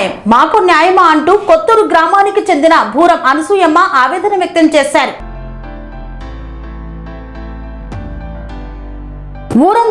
న్యాయం. మాకు న్యాయమా అంటూ కొత్తూరు గ్రామానికి చెందిన భూరం అనసూయమ్మ ఆవేదన వ్యక్తం చేశారు.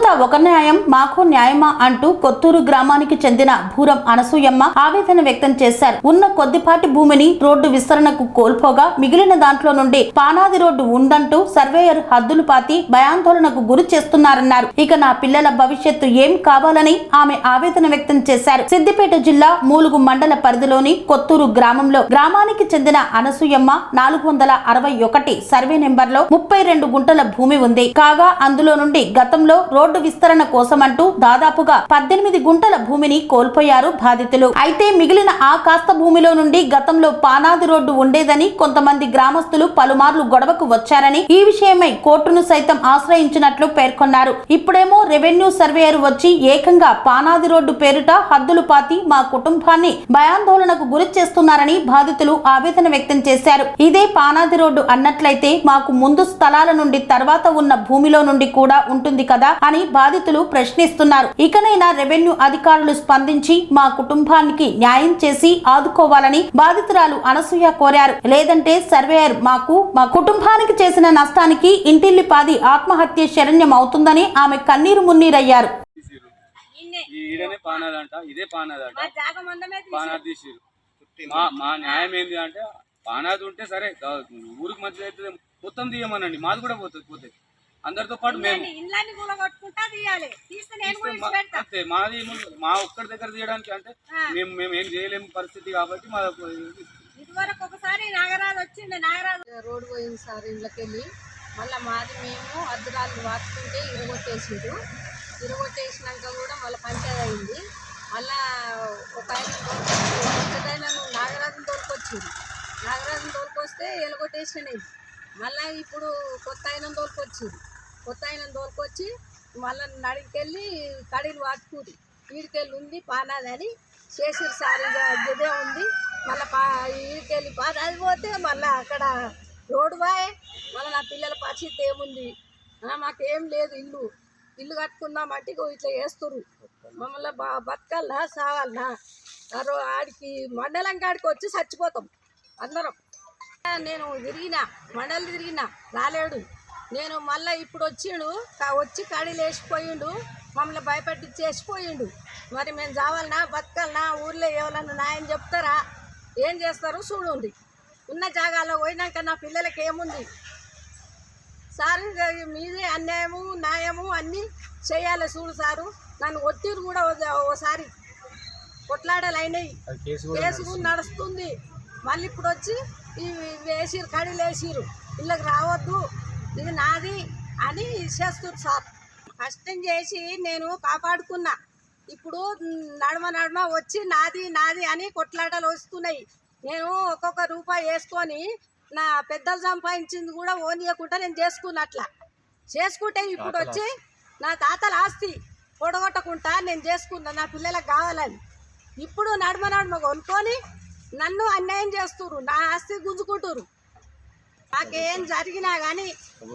ఊరంతా ఒక న్యాయం మాకు న్యాయమా అంటూ కొత్తూరు గ్రామానికి చెందిన భూరం అనసూయమ్మ ఆవేదన వ్యక్తం చేశారు. ఉన్న కొద్దిపాటి భూమిని రోడ్డు విస్తరణకు కోల్పోగా మిగిలిన దాంట్లో నుండి పానాది రోడ్డు ఉందంటూ సర్వేయర్ హద్దులు పాతి భయాందోళనకు గురి చేస్తున్నారన్నారు. ఇక నా పిల్లల భవిష్యత్తు ఏం కావాలని ఆమె ఆవేదన వ్యక్తం చేశారు. సిద్దిపేట జిల్లా మూలుగు మండల పరిధిలోని కొత్తూరు గ్రామంలో గ్రామానికి చెందిన అనసూయమ్మ నాలుగు వందల అరవై ఒకటి సర్వే నెంబర్లో ముప్పై రెండు గుంటల భూమి ఉంది. కాగా అందులో నుండి గతంలో రోడ్డు విస్తరణ కోసమంటూ దాదాపుగా పద్దెనిమిది గుంటల భూమిని కోల్పోయారు బాధితులు. అయితే మిగిలిన ఆ కాస్త భూమిలో నుండి గతంలో పానాది రోడ్డు ఉండేదని కొంతమంది గ్రామస్తులు పలుమార్లు గొడవకు వచ్చారని ఈ విషయమై కోర్టును సైతం ఆశ్రయించినట్లు పేర్కొన్నారు. ఇప్పుడేమో రెవెన్యూ సర్వేయర్ వచ్చి ఏకంగా పానాది రోడ్డు పేరిట హద్దులు పాతి మా కుటుంబాన్ని భయాందోళనకు గురి చేస్తున్నారని బాధితులు ఆవేదన వ్యక్తం చేశారు. ఇదే పానాది రోడ్డు అన్నట్లయితే మాకు ముందు స్థలాల నుండి తర్వాత ఉన్న భూమిలో నుండి కూడా ఉంటుంది కదా అని బాధితులు ప్రశ్నిస్తున్నారు. ఇకనైనా రెవెన్యూ అధికారులు స్పందించి మా కుటుంబానికి న్యాయం చేసి ఆదుకోవాలని బాధితురాలు అనసూయ కోరారు. లేదంటే సర్వేయర్ మాకు మా కుటుంబానికి చేసిన నష్టానికి ఇంటిల్లిపాది ఆత్మహత్య శరణ్యం అవుతుందని ఆమె కన్నీరు మున్నీరయ్యారు. తీసిర్రు నిన్నే ఈ ఈడనే పానాదంట ఇదే పానాదంట. మా జాగ మందమే తీసి పానాది తీసిర్రు. మా మా న్యాయం ఏంది అంటే పానాది ఉంటే సరే ఊరికి మంచిది అవుతుంది మొత్తం తీయమనండి మాది కూడా పోతుంది పోతే. అందరితో పాటు మేము అంతే మాది మా ఒక్కడి దగ్గర తీయడానికి అంటే. మేము మేము ఏం చేయలేము పరిస్థితి కాబట్టి మా ఇదివరకు ఒకసారి నాగరాజు వచ్చింది నాగరాజు రోడ్డు పోయింది సార్ ఇళ్ళకెళ్ళి మళ్ళీ మాది మేము అద్దురాళ్ళు వాడుతుంటే ఇరగొట్టేసారు ఇరగొట్టేసినాక కూడా మళ్ళీ పంచాయతీ అయింది. మళ్ళా ఒక ఆయన నాగరాజుని తోలుకొచ్చింది నాగరాజుని తోలుకొస్తే ఎలగొట్టేసినది మళ్ళీ ఇప్పుడు కొత్త ఆయన తోలుకొచ్చింది కొత్త ఆయన తోలుకొచ్చి మళ్ళీ నడికెళ్ళి కడీలు వాటుకూరి ఈడికెళ్ళి ఉంది పానాదని చేసిరు సార్ ఇదే ఉంది. మళ్ళీ పా ఈడికెళ్ళి పానాది పోతే మళ్ళీ అక్కడ రోడ్డు బాయ్ మళ్ళీ నా పిల్లల పరిస్థితి ఏముంది? మాకేం లేదు ఇల్లు. ఇల్లు కట్టుకుందామంటే ఇగో ఇట్లా వేస్తురు మమ్మల్ని బా బతకాలనా సావాలనా? ఆడికి మండలం కాడికి వచ్చి చచ్చిపోతాం అందరం. నేను తిరిగిన మండలి తిరిగిన రాలేడు. నేను మళ్ళీ ఇప్పుడు వచ్చిండు వచ్చి కడీలు వేసిపోయిండు మమ్మల్ని భయపెట్టి చేసిపోయిండు. మరి మేము చావాలనా బతకాలనా ఊర్లో ఎవరన్నా న్యాయం చెప్తారా? ఏం చేస్తారో? చూడండి. ఉన్న జాగాలో పోయినాక నా పిల్లలకి ఏముంది? సార్ మీదే అన్యాయము న్యాయము అన్నీ చేయాలి చూడు సారు. నన్ను ఒత్తిడి కూడా ఓసారి. కొట్లాడలు అయినాయి కేసు కూడా నడుస్తుంది. మళ్ళీ ఇప్పుడు వచ్చి ఇవి వేసిరు కడీలు వేసిరు ఇళ్ళకి రావద్దు. ఇది నాది అని చేస్తుంది సార్. కష్టం చేసి నేను కాపాడుకున్నా. ఇప్పుడు నడమ నడమ వచ్చి నాది నాది అని కొట్లాటలు వస్తున్నాయి. నేను ఒక్కొక్క రూపాయి వేసుకొని నా పెద్దలు సంపాదించింది కూడా ఓనియకుండా నేను చేసుకున్నా అట్లా చేసుకుంటే ఇప్పుడు వచ్చి నా తాతల ఆస్తి పొడగొట్టకుండా నేను చేసుకున్నా నా పిల్లలకు కావాలని. ఇప్పుడు నడుమ నడుమ కొనుక్కొని నన్ను అన్యాయం చేస్తుర్రు. నా ఆస్తి గుంజుకుంటురు నాకేం జరిగినా కానీ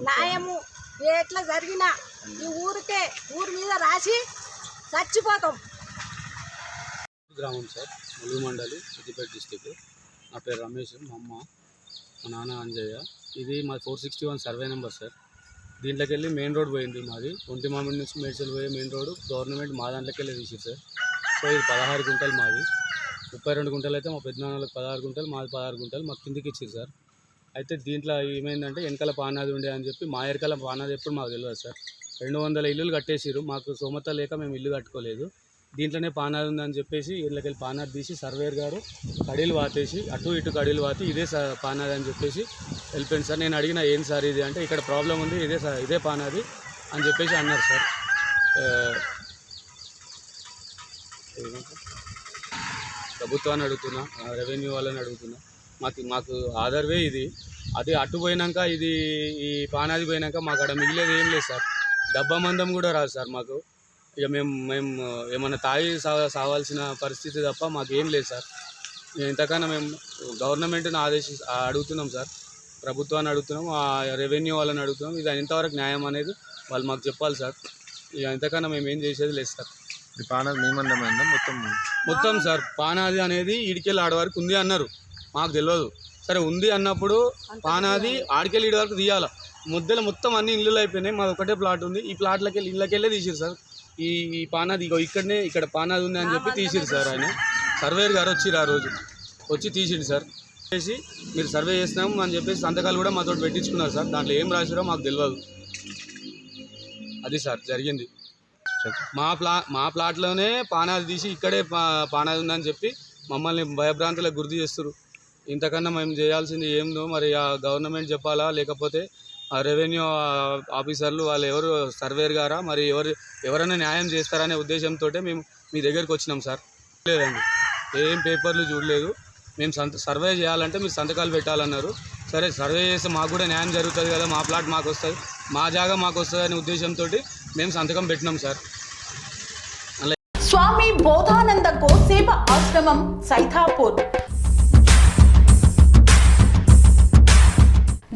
న్యాయము ఎట్లా జరిగినా ఈ ఊరికే ఊరి మీద రాసి చచ్చిపోతాం. గ్రామం సార్ ములుగు మండలి సిద్దిపేట డిస్టిక్ నా పేరు రమేష్ మా అమ్మ మా నాన్న అంజయ్య. ఇది మా four sixty one survey number sir. దీంట్లోకి వెళ్ళి మెయిన్ రోడ్ పోయింది మాది. ఒంటి మామిడి నుంచి మేడ్చల్ పోయే మెయిన్ రోడ్ గవర్నమెంట్ మా దాంట్లోకి వెళ్ళి తీసి సార్. సో ఇది పదహారు గుంటలు మాది. ముప్పై రెండు గుంటలు అయితే మా పెద్దనాన్నలకు పదహారు గుంటలు మాది పదహారు గుంటలు మాకు కిందికి ఇచ్చింది సార్. అయితే దీంట్లో ఏమైందంటే వెనకాల పానాది ఉండే అని చెప్పి మా ఎరకాల పానాది ఎప్పుడు మాకు తెలియదు సార్. రెండు వందల ఇల్లులు కట్టేసిరు మాకు సోమత లేక మేము ఇల్లు కట్టుకోలేదు. దీంట్లోనే పానాది ఉందని చెప్పేసి ఇళ్ళకెళ్ళి పానాది తీసి సర్వేర్ గారు కడీలు వాతేసి అటు ఇటు కడీలు వాతి ఇదే పానాది అని చెప్పేసి వెళ్ళిపోయింది సార్. నేను అడిగిన ఏం సార్ ఇది అంటే ఇక్కడ ప్రాబ్లం ఉంది ఇదే సార్ ఇదే పానాది అని చెప్పేసి అన్నారు సార్. ప్రభుత్వాన్ని అడుగుతున్నా రెవెన్యూ వాళ్ళని అడుగుతున్నా. మాకు మాకు ఆధార్వే ఇది. అది అటు పోయినాక ఇది ఈ పానాది పోయినాక మాకు అక్కడ మిగిలేదు ఏం లేదు సార్. డబ్బా మందం కూడా రాదు సార్ మాకు. ఇక మేము మేము ఏమన్నా తాగి సావాల్సిన పరిస్థితి తప్ప మాకు ఏం లేదు సార్. ఇంతకన్నా మేము గవర్నమెంట్ని ఆదేశి అడుగుతున్నాం సార్. ప్రభుత్వాన్ని అడుగుతున్నాం ఆ రెవెన్యూ వాళ్ళని అడుగుతున్నాం. ఇది ఎంతవరకు న్యాయం అనేది వాళ్ళు మాకు చెప్పాలి సార్. ఇక ఇంతకన్నా మేము ఏం చేసేది లేదు సార్. పానాలు మేమందమైందా మొత్తం మొత్తం సార్ పానాది అనేది ఈడికెళ్ళి ఆడ వరకు ఉంది అన్నారు. మాకు తెలియదు సరే ఉంది అన్నప్పుడు పానాది ఆడికెళ్ళి వరకు తీయాలి? ముద్దలు మొత్తం అన్ని ఇల్లులు అయిపోయినాయి. మాది ఒకటే ప్లాట్ ఉంది. ఈ ప్లాట్లకి వెళ్ళి ఇళ్ళకెళ్ళే తీసిరు సార్. ఈ ఈ పానాది ఇగో ఇక్కడనే ఇక్కడ పానాది ఉంది అని చెప్పి తీసిరు సార్ ఆయన. సర్వేర్ గారు వచ్చిరు ఆ రోజు. వచ్చి తీసిండు సార్. చేసి మీరు సర్వే చేసినాము అని చెప్పేసి సంతకాలు కూడా మాతో పెట్టించుకున్నారు సార్. దాంట్లో ఏం రాసిరో మాకు తెలియదు అది సార్ జరిగింది. మా ప్లా మా ప్లాట్లోనే పానాది తీసి ఇక్కడే పా పానాది ఉందని చెప్పి మమ్మల్ని భయభ్రాంతులకు గుర్తు చేస్తారు ఇంతకన్నా మేము చేయాల్సింది ఏందో మరి ఆ గవర్నమెంట్ చెప్పాలా? లేకపోతే ఆ రెవెన్యూ ఆఫీసర్లు వాళ్ళు ఎవరు సర్వేర్ గారా? మరి ఎవరు ఎవరైనా న్యాయం చేస్తారనే ఉద్దేశంతో మేము మీ దగ్గరికి వచ్చినాం సార్. లేదండి. ఏం పేపర్లు చూడలేదు. మేము సంత సర్వే చేయాలంటే మీరు సంతకాలు పెట్టాలన్నారు. సరే సర్వే చేస్తే మాకు కూడా న్యాయం జరుగుతుంది కదా? మా ప్లాట్ మాకు వస్తుంది. మా జాగా మాకు వస్తుంది అనే ఉద్దేశంతో మేము సంతకం పెట్టినాం సార్. స్వామి బోధానంద గోసేవ ఆశ్రమం సైథాపూర్